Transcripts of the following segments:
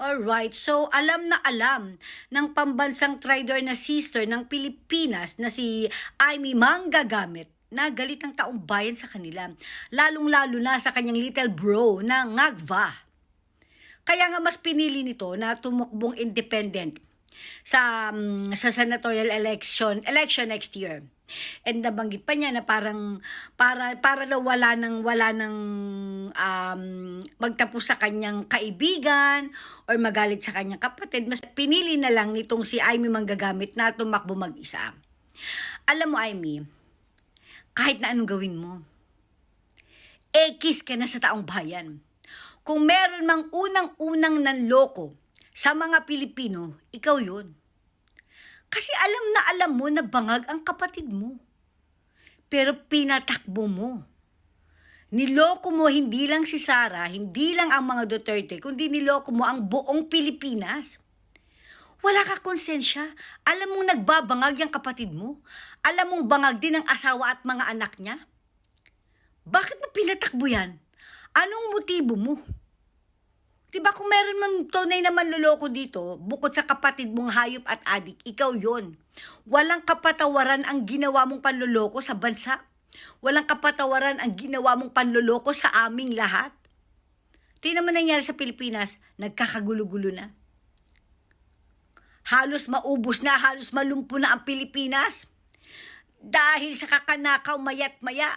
Alright, so alam na alam ng pambansang trader na sister ng Pilipinas na si Amy Manggagamit na galit ang taong bayan sa kanila, lalong-lalo na sa kanyang little bro na Ngagva. Kaya nga mas pinili nito na tumakbong independent sa mm, sa senatorial election election next year. And nabanggit pa niya na parang para para daw wala nang wala nang um, magtapos sa kanyang kaibigan or magalit sa kanyang kapatid, mas pinili na lang nitong si Amy manggagamit na tumakbo mag-isa. Alam mo, Amy, kahit na anong gawin mo, ekis ka na sa taong bayan. Kung meron mang unang-unang nanloko sa mga Pilipino, ikaw yun. Kasi alam na alam mo na bangag ang kapatid mo. Pero pinatakbo mo. Niloko mo hindi lang si Sara, hindi lang ang mga Duterte, kundi niloko mo ang buong Pilipinas. Wala ka konsensya. Alam mong nagbabangag yung kapatid mo. Alam mong bangag din ang asawa at mga anak niya. Bakit mo pinatakbo yan? Anong motibo mo? Diba kung meron man tunay na manloloko dito, bukod sa kapatid mong hayop at adik, ikaw yon. Walang kapatawaran ang ginawa mong panloloko sa bansa. Walang kapatawaran ang ginawa mong panloloko sa aming lahat. Tingnan mo nangyari sa Pilipinas, nagkakagulo-gulo na. Halos maubos na, halos malumpo na ang Pilipinas. Dahil sa kakanakaw mayat maya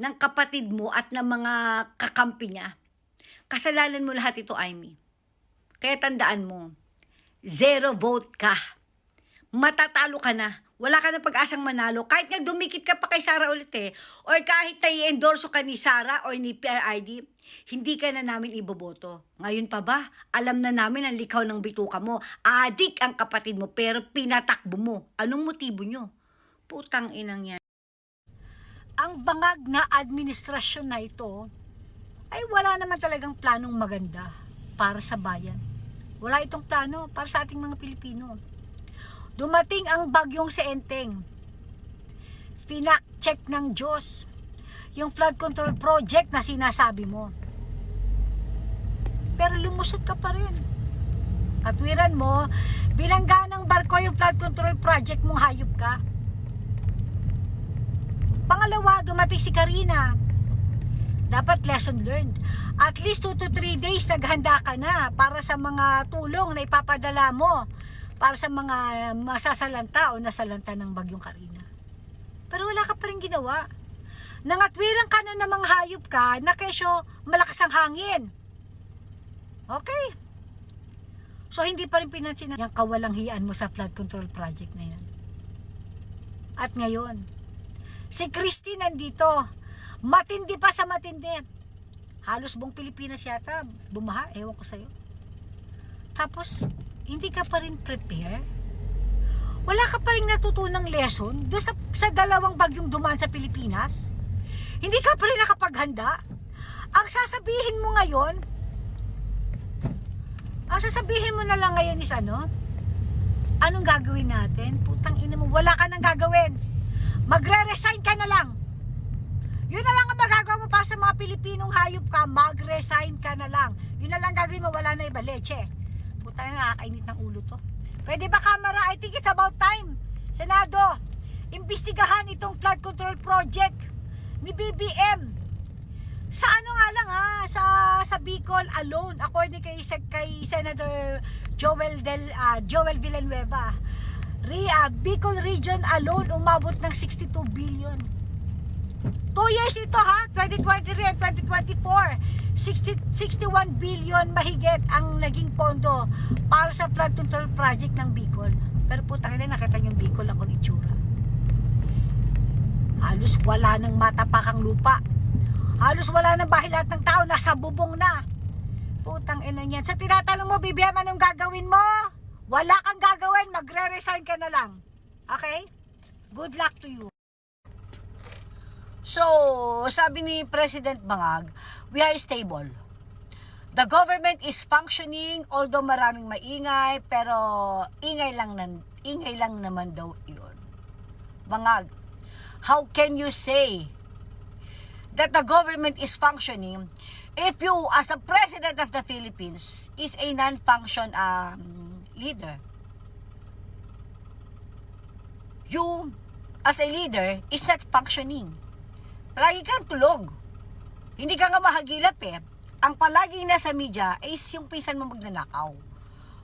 ng kapatid mo at ng mga kakampi niya. Kasalanan mo lahat ito, Amy. Kaya tandaan mo, zero vote ka. Matatalo ka na. Wala ka na pag-asang manalo. Kahit nga dumikit ka pa kay Sara ulit eh. Or kahit na i-endorso ka ni Sara or ni PRID, hindi ka na namin iboboto. Ngayon pa ba, alam na namin ang likaw ng bituka mo. Adik ang kapatid mo pero pinatakbo mo. Anong motibo nyo? Putang inang yan. Ang bangag na administrasyon na ito, ay wala naman talagang planong maganda para sa bayan. Wala itong plano para sa ating mga Pilipino. Dumating ang bagyong sa Enteng. Finak-check ng Diyos yung flood control project na sinasabi mo. Pero lumusot ka pa rin. Katwiran mo, bilangga ng barko yung flood control project mong hayop ka. Pangalawa, dumating si Karina dapat lesson learned. At least 2 to 3 days naghanda ka na para sa mga tulong na ipapadala mo para sa mga masasalanta o nasalanta ng bagyong Karina. Pero wala ka pa rin ginawa. Nangatwiran ka na namang hayop ka na kesyo malakas ang hangin. Okay. So hindi pa rin pinansin yung kawalang hiyaan mo sa flood control project na yan. At ngayon, si Christy nandito Matindi pa sa matindi. Halos buong Pilipinas yata, bumaha, ewan ko sa'yo. Tapos, hindi ka pa rin prepare? Wala ka pa rin natutunang lesson doon sa, sa dalawang bagyong dumaan sa Pilipinas? Hindi ka pa rin nakapaghanda? Ang sasabihin mo ngayon, ang sasabihin mo na lang ngayon is ano? Anong gagawin natin? Putang ina mo, wala ka nang gagawin. Magre-resign ka na lang. Yun na lang ang magagawa mo para sa mga Pilipinong hayop ka, mag-resign ka na lang. Yun na lang gagawin mo, wala na iba, leche. Puta na nakakainit ng ulo to. Pwede ba camera? I think it's about time. Senado, imbestigahan itong flood control project ni BBM. Sa ano nga lang ha, sa, sa Bicol alone, according kay, kay Senator Joel, Del, uh, Joel Villanueva, Re, uh, Bicol region alone umabot ng 62 billion. 2 years ito ha, 2023 and 2024. 60, 61 billion mahigit ang naging pondo para sa flood control project ng Bicol. Pero putang ina, nakita yung Bicol ako ni Tsura. Halos wala nang matapakang lupa. Halos wala nang bahay lahat ng tao, nasa bubong na. Putang ina niyan. Sa tinatanong mo, BBM, anong gagawin mo? Wala kang gagawin, magre-resign ka na lang. Okay? Good luck to you. So, sabi ni President Bangag, we are stable. The government is functioning although maraming maingay pero ingay lang nan ingay lang naman daw 'yon. Bangag, how can you say that the government is functioning if you, as a president of the Philippines, is a non-function um, leader, you, as a leader, is not functioning. Palagi kang tulog. Hindi ka nga mahagilap eh. Ang palaging nasa media is yung pinsan mo magnanakaw.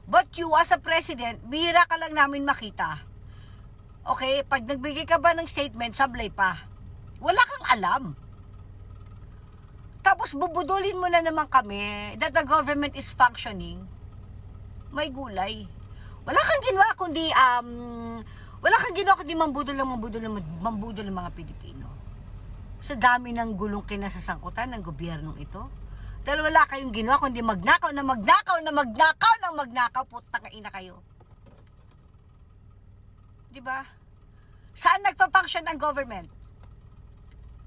But you, as a president, bihira ka lang namin makita. Okay, pag nagbigay ka ba ng statement, sablay pa. Wala kang alam. Tapos bubudulin mo na naman kami that the government is functioning. May gulay. Wala kang ginawa kundi um wala kang ginawa kundi mambudol ng mambudol ng mambudol ng mga Pilipino. Sa dami ng gulong kinasasangkutan ng gobyernong ito. Dahil wala kayong ginawa kundi magnakaw na magnakaw na magnakaw na magnakaw putang ina kayo. 'Di ba? Saan nagpa-function ang government?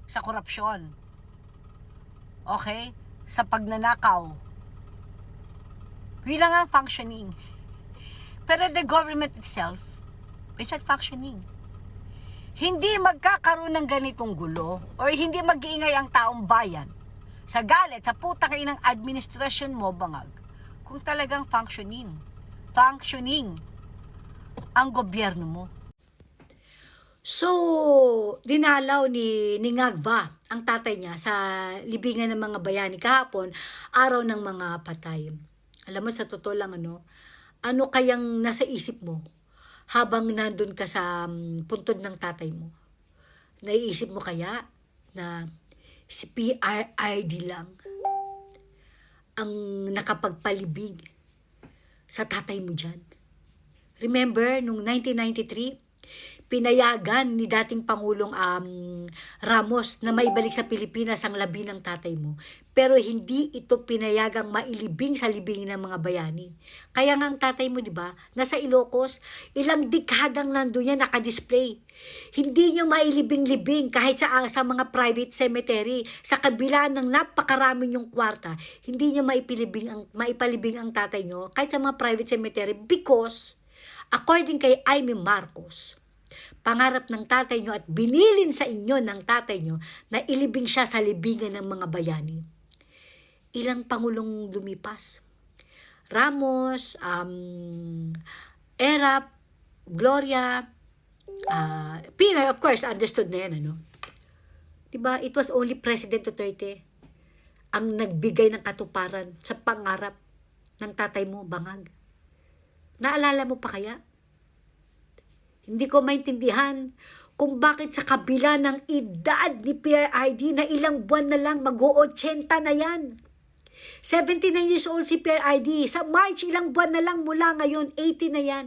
Sa korupsyon. Okay? Sa pagnanakaw. Yun lang ang functioning. Pero the government itself, it's not functioning. Hindi magkakaroon ng ganitong gulo or hindi mag-iingay ang taong bayan sa galit, sa putang ng administrasyon mo, bangag, kung talagang functioning. Functioning ang gobyerno mo. So, dinalaw ni, ni Ngagva ang tatay niya sa libingan ng mga bayani kahapon, araw ng mga patay. Alam mo, sa totoo lang, ano, ano kayang nasa isip mo habang nandun ka sa um, puntod ng tatay mo? Naiisip mo kaya na si PRID lang ang nakapagpalibig sa tatay mo dyan? Remember, nung 1993, pinayagan ni dating Pangulong um, Ramos na maibalik sa Pilipinas ang labi ng tatay mo. Pero hindi ito pinayagang mailibing sa libing ng mga bayani. Kaya nga ang tatay mo, di ba, nasa Ilocos, ilang dekadang nandun yan nakadisplay. Hindi nyo mailibing-libing kahit sa, sa mga private cemetery, sa kabila ng napakaraming yung kwarta, hindi nyo maipilibing ang, maipalibing ang tatay nyo kahit sa mga private cemetery because, according kay Aimee Marcos, pangarap ng tatay nyo at binilin sa inyo ng tatay nyo na ilibing siya sa libingan ng mga bayani. Ilang pangulong lumipas. Ramos, um, Erap, Gloria, uh, Pinoy, of course, understood na yan, ano? Diba, it was only President Duterte ang nagbigay ng katuparan sa pangarap ng tatay mo, bangag. Naalala mo pa kaya? Hindi ko maintindihan kung bakit sa kabila ng edad ni PRID na ilang buwan na lang mag-80 na yan. 79 years old si PRID. Sa March, ilang buwan na lang mula ngayon, 80 na yan.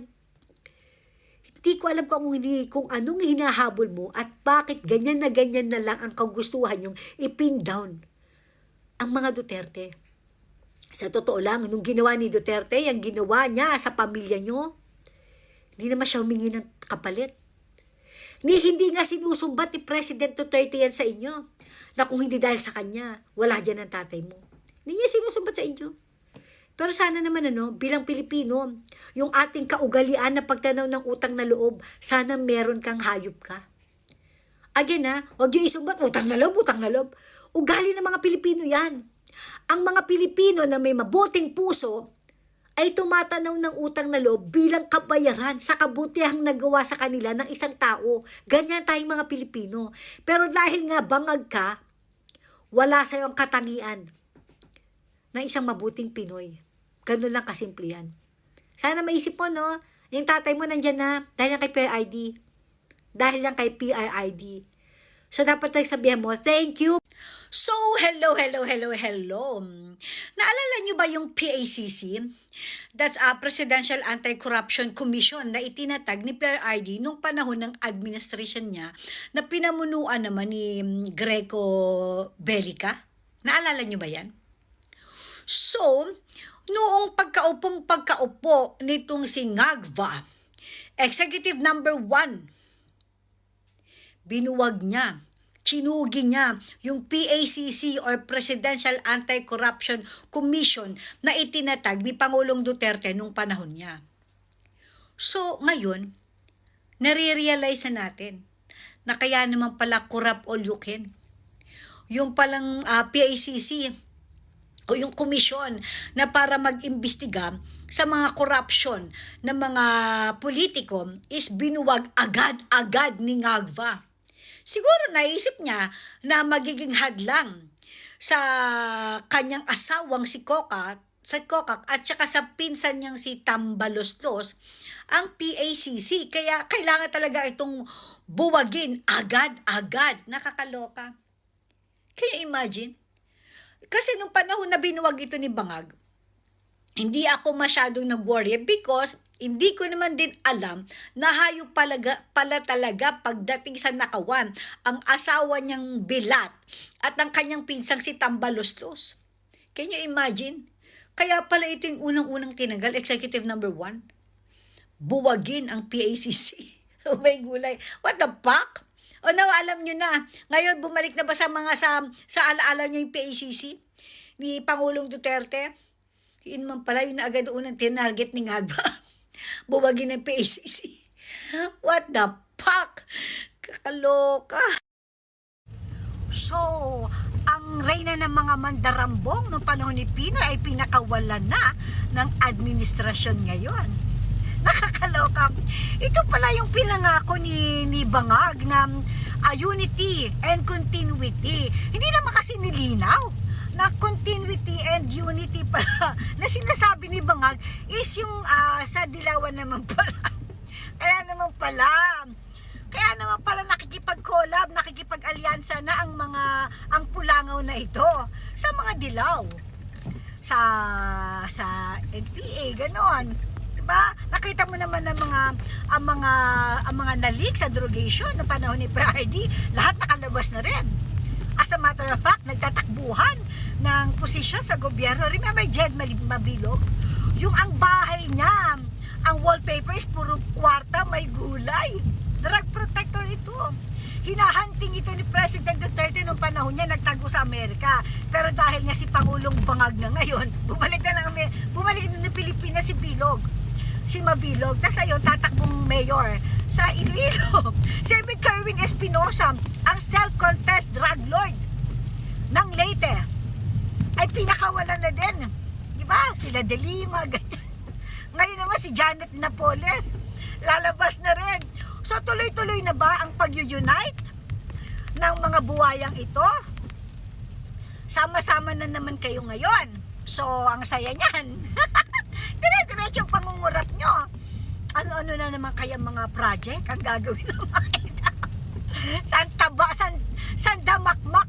Hindi ko alam kung, hindi, kung anong hinahabol mo at bakit ganyan na ganyan na lang ang kagustuhan yung ipin down ang mga Duterte. Sa totoo lang, nung ginawa ni Duterte, yung ginawa niya sa pamilya nyo, hindi naman siya humingi ng kapalit. Ni hindi nga sinusumbat ni President Duterte yan sa inyo. Na kung hindi dahil sa kanya, wala dyan ang tatay mo. Hindi niya sinusumbat sa inyo. Pero sana naman ano, bilang Pilipino, yung ating kaugalian na pagtanaw ng utang na loob, sana meron kang hayop ka. Again ha, huwag yung isumbat, utang na loob, utang na loob. Ugali ng mga Pilipino yan. Ang mga Pilipino na may mabuting puso, ay tumatanaw ng utang na loob bilang kabayaran sa kabutihang nagawa sa kanila ng isang tao. Ganyan tayong mga Pilipino. Pero dahil nga bangag ka, wala sa'yo ang katangian ng isang mabuting Pinoy. Ganun lang kasimple yan. Sana maisip mo, no? Yung tatay mo nandyan na dahil lang kay PRID. Dahil lang kay PRID. So, dapat tayo sabihin mo, thank you. So, hello, hello, hello, hello. Naalala niyo ba yung PACC? That's a Presidential Anti-Corruption Commission na itinatag ni PRRD nung panahon ng administration niya na pinamunuan naman ni Greco Bellica. Naalala niyo ba yan? So, noong pagkaupong pagkaupo nitong si Ngagva, Executive Number 1, binuwag niya, chinugi niya yung PACC or Presidential Anti-Corruption Commission na itinatag ni Pangulong Duterte nung panahon niya. So, ngayon, nare-realize na natin na kaya naman pala corrupt all you can. Yung palang uh, PACC, o yung komisyon na para mag-imbestiga sa mga corruption ng mga politiko is binuwag agad-agad ni Ngagva. Siguro naisip niya na magiging hadlang sa kanyang asawang si Kokak, sa Kokak at saka sa pinsan niyang si Tambaloslos ang PACC. Kaya kailangan talaga itong buwagin agad-agad. Nakakaloka. Can you imagine? Kasi nung panahon na binuwag ito ni Bangag, hindi ako masyadong nag-worry because hindi ko naman din alam na hayop palaga, pala talaga pagdating sa nakawan ang asawa niyang Bilat at ang kanyang pinsang si Tambaloslos. Can you imagine? Kaya pala ito yung unang-unang tinagal, executive number one. Buwagin ang PACC. Oh my gulay. What the fuck? O now, alam nyo na. Ngayon, bumalik na ba sa mga sa, sa alaala nyo yung PACC? Ni Pangulong Duterte? Yun man pala, yun na agad unang tinarget ni Ngagba. Buwagin ng PACC. What the fuck? Kakaloka. So, ang reyna ng mga mandarambong noong panahon ni Pino ay pinakawalan na ng administrasyon ngayon. Nakakaloka. Ito pala yung pinangako ni, ni Bangag na ah, unity and continuity. Hindi naman kasi nilinaw na continuity and unity pala na sinasabi ni Bangag is yung ah, sa dilawan naman pala. Kaya naman pala, kaya naman pala nakikipag-collab, nakikipag-alyansa na ang mga ang pulangaw na ito sa mga dilaw. Sa sa NPA ganon. 'Di ba? Nakita mo naman ang mga ang mga ang mga nalik sa derogation ng panahon ni Friday, lahat nakalabas na rin. As a matter of fact, nagtatakbuhan ng posisyon sa gobyerno. Remember Jed Mabilog? Yung ang bahay niya, ang wallpapers, puro kwarta, may gulay. Drug protector ito. Hinahanting ito ni President Duterte noong panahon niya, nagtago sa Amerika. Pero dahil nga si Pangulong Bangag na ngayon, bumalik na lang, bumalik na ng Pilipinas si Bilog. Si Mabilog. Tapos ayun, tatakbong mayor sa Iloilo. Si Kerwin Espinosa, ang self-confessed drug lord ng Leyte, ay pinakawalan na din. Di ba? Sila De Lima, ganyan. Ngayon naman si Janet Napoles, lalabas na rin. So tuloy-tuloy na ba ang pag-unite ng mga buwayang ito? Sama-sama na naman kayo ngayon. So, ang saya niyan. Dire-diretso ang pangungurap nyo. Ano-ano na naman kaya mga project ang gagawin ng mga? San taba, san, san damakmak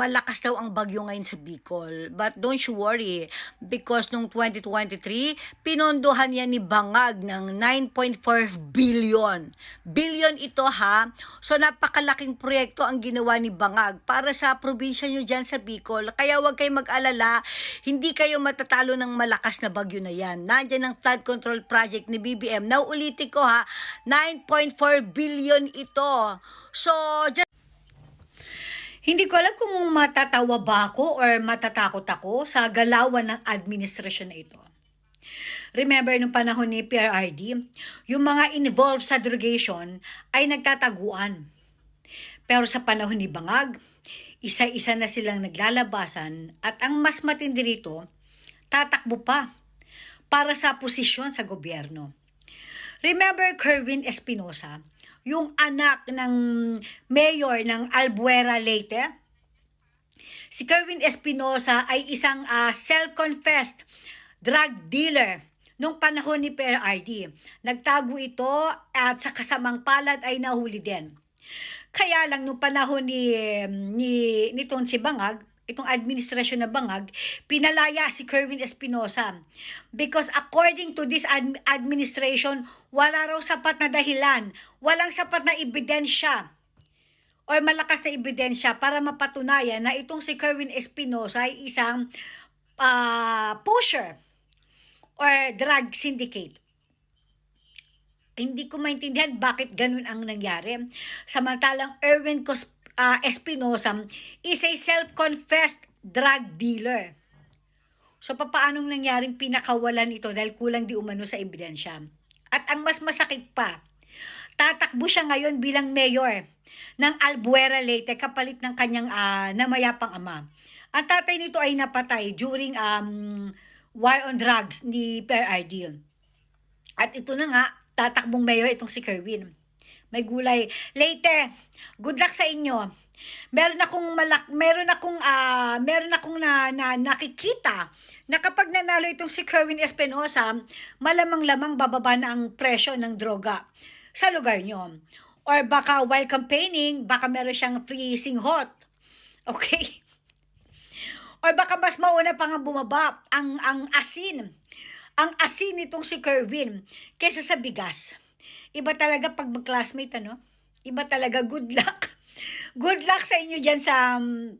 malakas daw ang bagyo ngayon sa Bicol. But don't you worry, because nung 2023, pinondohan yan ni Bangag ng 9.4 billion. Billion ito ha. So, napakalaking proyekto ang ginawa ni Bangag para sa probinsya nyo dyan sa Bicol. Kaya huwag kayong mag-alala, hindi kayo matatalo ng malakas na bagyo na yan. Nandyan ang flood control project ni BBM. Now, ulitin ko ha, 9.4 billion ito. So, just hindi ko alam kung matatawa ba ako or matatakot ako sa galawan ng administrasyon na ito. Remember, nung panahon ni PRRD, yung mga involved sa derogation ay nagtataguan. Pero sa panahon ni Bangag, isa-isa na silang naglalabasan at ang mas matindi rito, tatakbo pa para sa posisyon sa gobyerno. Remember Kerwin Espinosa, yung anak ng mayor ng Albuera Leyte? Si Kerwin Espinosa ay isang ah, self-confessed drug dealer nung panahon ni PRRD. Nagtago ito at sa kasamang palad ay nahuli din. Kaya lang nung panahon ni ni nitong si Bangag, itong administrasyon na Bangag, pinalaya si Kerwin Espinosa. Because according to this ad- administration, wala raw sapat na dahilan, walang sapat na ebidensya or malakas na ebidensya para mapatunayan na itong si Kerwin Espinosa ay isang ah, pusher or drug syndicate. Hindi ko maintindihan bakit ganun ang nangyari. Samantalang Erwin Cos- ah, Espinosa is a self-confessed drug dealer. So, papaanong nangyaring pinakawalan ito dahil kulang di umano sa ebidensya? At ang mas masakit pa, tatakbo siya ngayon bilang mayor ng Albuera Leyte kapalit ng kanyang ah, namayapang ama. Ang tatay nito ay napatay during um, war on drugs ni PRRD. At ito na nga, tatakbong mayor itong si Kerwin. May gulay. Leyte, good luck sa inyo. Meron akong malak meron akong ah meron akong na, na nakikita na kapag nanalo itong si Kerwin Espinosa, malamang-lamang bababa na ang presyo ng droga sa lugar nyo. Or baka while campaigning, baka meron siyang free sing hot. Okay? Or baka mas mauna pa nga bumaba ang, ang asin. Ang asin nitong si Kerwin kesa sa bigas. Iba talaga pag mag-classmate, ano? Iba talaga. Good luck. Good luck sa inyo dyan sa um,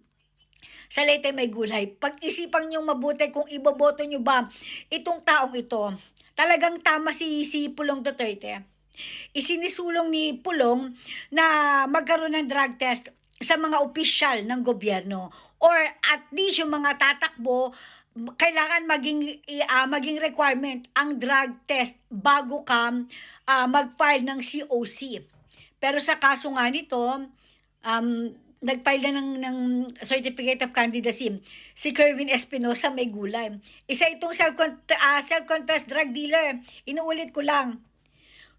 sa Leyte may gulay. Pag-isipan nyo mabuti kung iboboto nyo ba itong taong ito. Talagang tama si, si Pulong Duterte. Isinisulong ni Pulong na magkaroon ng drug test sa mga opisyal ng gobyerno or at least yung mga tatakbo kailangan maging ah, maging requirement ang drug test bago ka ah, mag-file ng COC. Pero sa kaso nga nito, um, nag-file na ng, ng Certificate of Candidacy si Kerwin Espinosa may gulay. Isa itong self-con- ah, self-confessed drug dealer. Inuulit ko lang.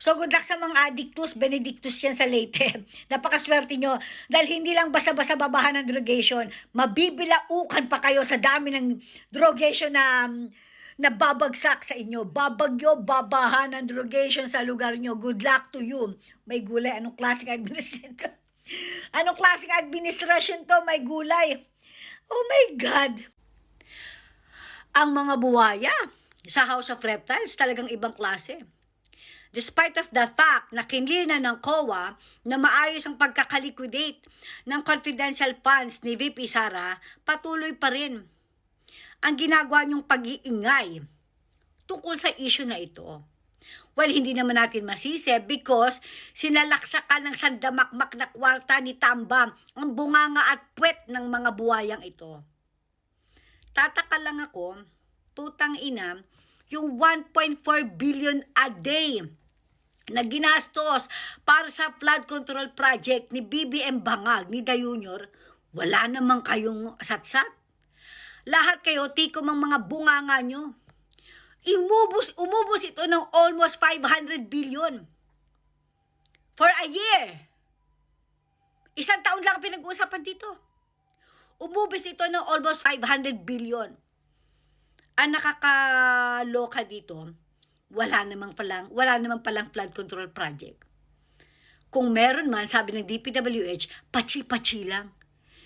So good luck sa mga addictus, benedictus yan sa Leyte. Napakaswerte nyo. Dahil hindi lang basta-basta babahan ng drogation, mabibilaukan pa kayo sa dami ng drogation na na babagsak sa inyo. Babagyo, babahan ng drogation sa lugar nyo. Good luck to you. May gulay. Anong klaseng administration to? Anong klaseng administration to? May gulay. Oh my God. Ang mga buwaya sa House of Reptiles talagang ibang klase. Despite of the fact na kinlir na ng COA na maayos ang pagkakaliquidate ng confidential funds ni VP Sara, patuloy pa rin ang ginagawa niyong pag-iingay tungkol sa issue na ito. Well, hindi naman natin masisi because sinalaksakan ng sandamakmak na kwarta ni Tamba ang bunganga at puwet ng mga buwayang ito. Tataka lang ako, putang ina, yung 1.4 billion a day na ginastos para sa flood control project ni BBM Bangag ni Da Junior, wala namang kayong satsat. Lahat kayo, tikom ang mga bunganga nyo. Umubos, umubos ito ng almost 500 billion. For a year. Isang taon lang ang pinag-uusapan dito. Umubos ito ng almost 500 billion. Ang nakakaloka dito, wala namang palang, wala namang palang flood control project. Kung meron man, sabi ng DPWH, pachi-pachi lang.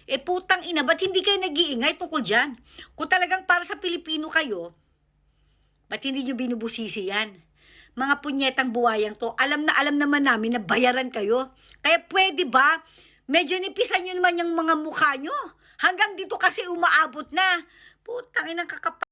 Eh putang ina, ba't hindi kayo nag-iingay tungkol dyan? Kung talagang para sa Pilipino kayo, ba't hindi nyo binubusisi yan? Mga punyetang buwayang to, alam na alam naman namin na bayaran kayo. Kaya pwede ba, medyo nipisan nyo naman yung mga mukha nyo. Hanggang dito kasi umaabot na. Putang inang kakapal.